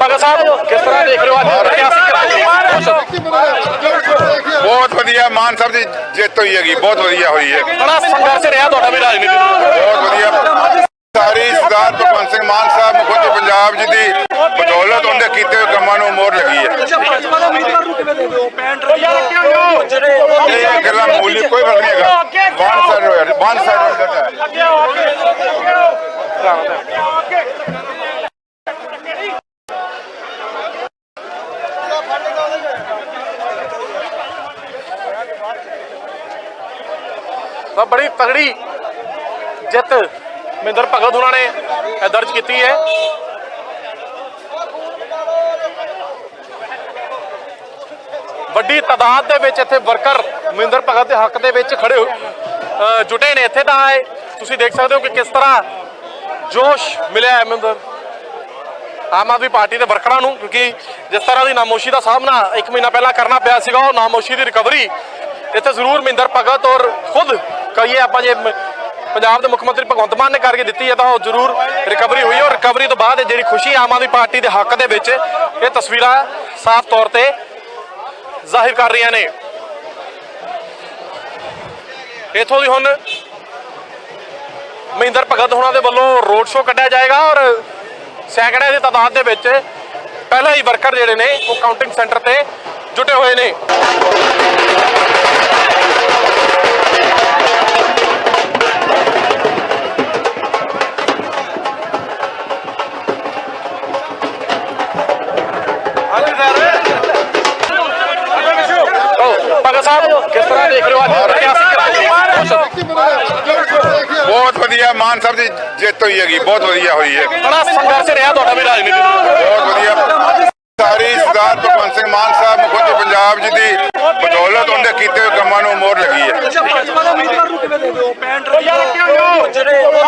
ਭਗਤ ਸਾਹਿਬ ਕਿਸ ਤਰ੍ਹਾਂ ਦੇਖ ਰਹੇ ਹੋ ਅੱਜ ਇਤਿਹਾਸਿਕ ਬਹੁਤ ਵਧੀਆ ਮਾਨ ਸਾਹਿਬ ਦੀ ਜਿੱਤ ਹੋਈ ਹੈਗੀ ਬਹੁਤ ਵਧੀਆ ਹੋਈ ਹੈ। ਬੜਾ ਸੰਘਰਸ਼ ਰਿਹਾ ਤੁਹਾਡਾ ਵੀ ਰਾਜਨੀਤੀ ਬਹੁਤ ਵਧੀਆ। ਸਾਰੀ ਸਰਦਾਰ ਭਗਵੰਤ ਸਿੰਘ ਮਾਨ ਸਾਹਿਬ ਮੁੱਖ ਮੰਤਰੀ ਪੰਜਾਬ ਜੀ ਦੀ ਬਦੌਲਤ ਉਹਦੇ ਕੀਤੇ ਹੋਏ ਕੰਮਾਂ ਨੂੰ ਮੋਹਰ ਲੱਗੀ ਹੈ। ਇਹ ਗੱਲਾਂ ਮੂਲੀ ਕੋਈ ਫ਼ਰਕ ਨਹੀਂ ਹੈਗਾ। ਵਨ ਸਾਈਡ ਹੋਇਆ ਵਨ ਸਾਈਡ ਹੋਇਆ। ਤਾਂ ਬੜੀ ਤਗੜੀ ਜਿੱਤ ਮਹਿੰਦਰ ਭਗਤ ਉਹਨਾਂ ਨੇ ਦਰਜ ਕੀਤੀ ਹੈ। ਵੱਡੀ ਤਾਦਾਦ ਦੇ ਵਿੱਚ ਇੱਥੇ ਵਰਕਰ ਮਹਿੰਦਰ ਭਗਤ ਦੇ ਹੱਕ ਦੇ ਵਿੱਚ ਖੜੇ ਹੋ- ਜੁਟੇ ਨੇ। ਇੱਥੇ ਤਾਂ ਆਏ। ਤੁਸੀਂ ਦੇਖ ਸਕਦੇ ਹੋ ਕਿ ਕਿਸ ਤਰ੍ਹਾਂ ਜੋਸ਼ ਮਿਲਿਆ ਹੈ ਮਹਿੰਦਰ। ਆਮ ਆਦਮੀ ਪਾਰਟੀ ਦੇ ਵਰਕਰਾਂ ਨੂੰ, ਕਿਉਂਕਿ ਜਿਸ ਤਰ੍ਹਾਂ ਦੀ ਨਾਮੋਸ਼ੀ ਦਾ ਸਾਹਮਣਾ ਇੱਕ ਮਹੀਨਾ ਪਹਿਲਾਂ ਕਰਨਾ ਪਿਆ ਸੀਗਾ, ਉਹ ਨਾਮੋਸ਼ੀ ਦੀ ਰਿਕਵਰੀ ਇੱਥੇ ਜ਼ਰੂਰ ਮਹਿੰਦਰ ਭਗਤ ਔਰ ਖੁਦ ਕਹੀਏ ਆਪਾਂ ਜੇ ਪੰਜਾਬ ਦੇ ਮੁੱਖ ਮੰਤਰੀ ਭਗਵੰਤ ਮਾਨ ਨੇ ਕਰਕੇ ਦਿੱਤੀ ਹੈ ਤਾਂ ਉਹ ਜ਼ਰੂਰ ਰਿਕਵਰੀ ਹੋਈ ਔਰ ਰਿਕਵਰੀ ਤੋਂ ਬਾਅਦ ਇਹ ਜਿਹੜੀ ਖੁਸ਼ੀ ਆਮ ਆਦਮੀ ਪਾਰਟੀ ਦੇ ਹੱਕ ਦੇ ਵਿੱਚ ਇਹ ਤਸਵੀਰਾਂ ਸਾਫ਼ ਤੌਰ ਤੇ ਜ਼ਾਹਿਰ ਕਰ ਰਹੀਆਂ ਨੇ। ਇਥੋਂ ਦੀ ਹੁਣ ਮਹਿੰਦਰ ਭਗਤ ਹੋਣਾ ਦੇ ਵੱਲੋਂ ਰੋਡ ਸ਼ੋਅ ਕੱਢਿਆ ਜਾਏਗਾ ਔਰ ਸੈਂਕੜੇ ਦੀ ਤਾਦਾਦ ਦੇ ਵਿੱਚ ਪਹਿਲਾਂ ਹੀ ਵਰਕਰ ਜਿਹੜੇ ਨੇ ਉਹ ਕਾਊਂਟਿੰਗ ਸੈਂਟਰ ਤੇ ਜੁਟੇ ਹੋਏ ਨੇ। ਸਾਹਿਬ ਕਿਸ ਤਰ੍ਹਾਂ ਦੇਖ ਰਹੇ ਹੋ ਅੱਜ ਇਤਿਹਾਸਿਕ ਕਰਾਂਗੇ ਬਹੁਤ ਵਧੀਆ। ਮਾਨ ਸਾਹਿਬ ਦੀ ਜਿੱਤ ਹੋਈ ਹੈਗੀ ਬਹੁਤ ਵਧੀਆ ਹੋਈ ਹੈ। ਬੜਾ ਸੰਘਰਸ਼ ਰਿਹਾ ਤੁਹਾਡਾ ਵੀ ਰਾਜਨੀਤੀ ਬਹੁਤ ਵਧੀਆ। ਸਾਰੀ ਸਰਦਾਰ ਭਗਵੰਤ ਸਿੰਘ ਮਾਨ ਸਾਹਿਬ ਮੁੱਖ ਪੰਜਾਬ ਜੀ ਦੀ ਬਦੌਲਤ ਉਹਦੇ ਕੀਤੇ ਹੋਏ ਕੰਮਾਂ ਨੂੰ ਮੋਹਰ ਲੱਗੀ ਹੈ।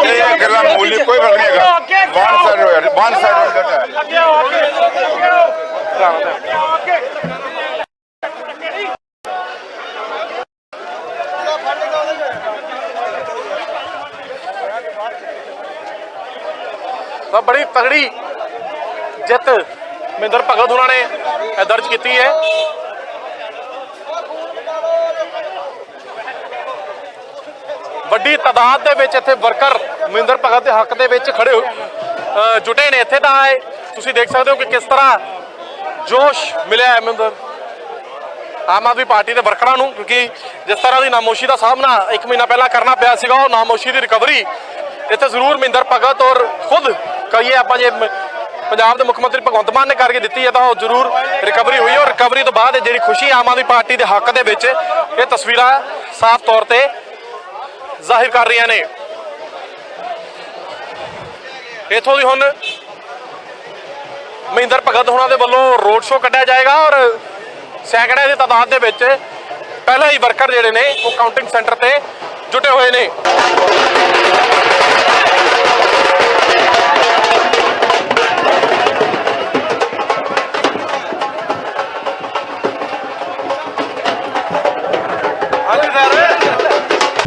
ਇਹ ਗੱਲਾਂ ਮੂਲੀ ਕੋਈ ਫ਼ਰਕ ਨਹੀਂ ਹੈਗਾ। ਤਾਂ ਬੜੀ ਤਗੜੀ ਜਿੱਤ ਮਹਿੰਦਰ ਭਗਤ ਉਹਨਾਂ ਨੇ ਦਰਜ ਕੀਤੀ ਹੈ। ਵੱਡੀ ਤਾਦਾਦ ਦੇ ਵਿੱਚ ਇੱਥੇ ਵਰਕਰ ਮਹਿੰਦਰ ਭਗਤ ਦੇ ਹੱਕ ਦੇ ਵਿੱਚ ਖੜੇ ਹੋ- ਜੁਟੇ ਨੇ। ਇੱਥੇ ਤਾਂ ਆਏ। ਤੁਸੀਂ ਦੇਖ ਸਕਦੇ ਹੋ ਕਿ ਕਿਸ ਤਰ੍ਹਾਂ ਜੋਸ਼ ਮਿਲਿਆ ਹੈ ਮਹਿੰਦਰ। ਆਮ ਆਦਮੀ ਪਾਰਟੀ ਦੇ ਵਰਕਰਾਂ ਨੂੰ, ਕਿਉਂਕਿ ਜਿਸ ਤਰ੍ਹਾਂ ਦੀ ਨਾਮੋਸ਼ੀ ਦਾ ਸਾਹਮਣਾ ਇੱਕ ਮਹੀਨਾ ਪਹਿਲਾਂ ਕਰਨਾ ਪਿਆ ਸੀਗਾ, ਉਹ ਨਾਮੋਸ਼ੀ ਦੀ ਰਿਕਵਰੀ ਇੱਥੇ ਜ਼ਰੂਰ ਮਹਿੰਦਰ ਭਗਤ ਔਰ ਖੁਦ ਕਹੀਏ ਆਪਾਂ ਜੇ ਪੰਜਾਬ ਦੇ ਮੁੱਖ ਮੰਤਰੀ ਭਗਵੰਤ ਮਾਨ ਨੇ ਕਰਕੇ ਦਿੱਤੀ ਹੈ ਤਾਂ ਉਹ ਜ਼ਰੂਰ ਰਿਕਵਰੀ ਹੋਈ ਔਰ ਰਿਕਵਰੀ ਤੋਂ ਬਾਅਦ ਜਿਹੜੀ ਖੁਸ਼ੀ ਆਮ ਆਦਮੀ ਪਾਰਟੀ ਦੇ ਹੱਕ ਦੇ ਵਿੱਚ ਇਹ ਤਸਵੀਰਾਂ ਸਾਫ਼ ਤੌਰ ਤੇ ਜ਼ਾਹਿਰ ਕਰ ਰਹੀਆਂ ਨੇ। ਇਥੋਂ ਦੀ ਹੁਣ ਮਹਿੰਦਰ ਭਗਤ ਹੋਣਾ ਦੇ ਵੱਲੋਂ ਰੋਡ ਸ਼ੋਅ ਕੱਢਿਆ ਜਾਏਗਾ ਔਰ ਸੈਂਕੜੇ ਦੀ ਤਾਦਾਦ ਦੇ ਵਿੱਚ ਪਹਿਲਾਂ ਹੀ ਵਰਕਰ ਜਿਹੜੇ ਨੇ ਉਹ ਕਾਊਂਟਿੰਗ ਸੈਂਟਰ ਤੇ ਜੁਟੇ ਹੋਏ ਨੇ।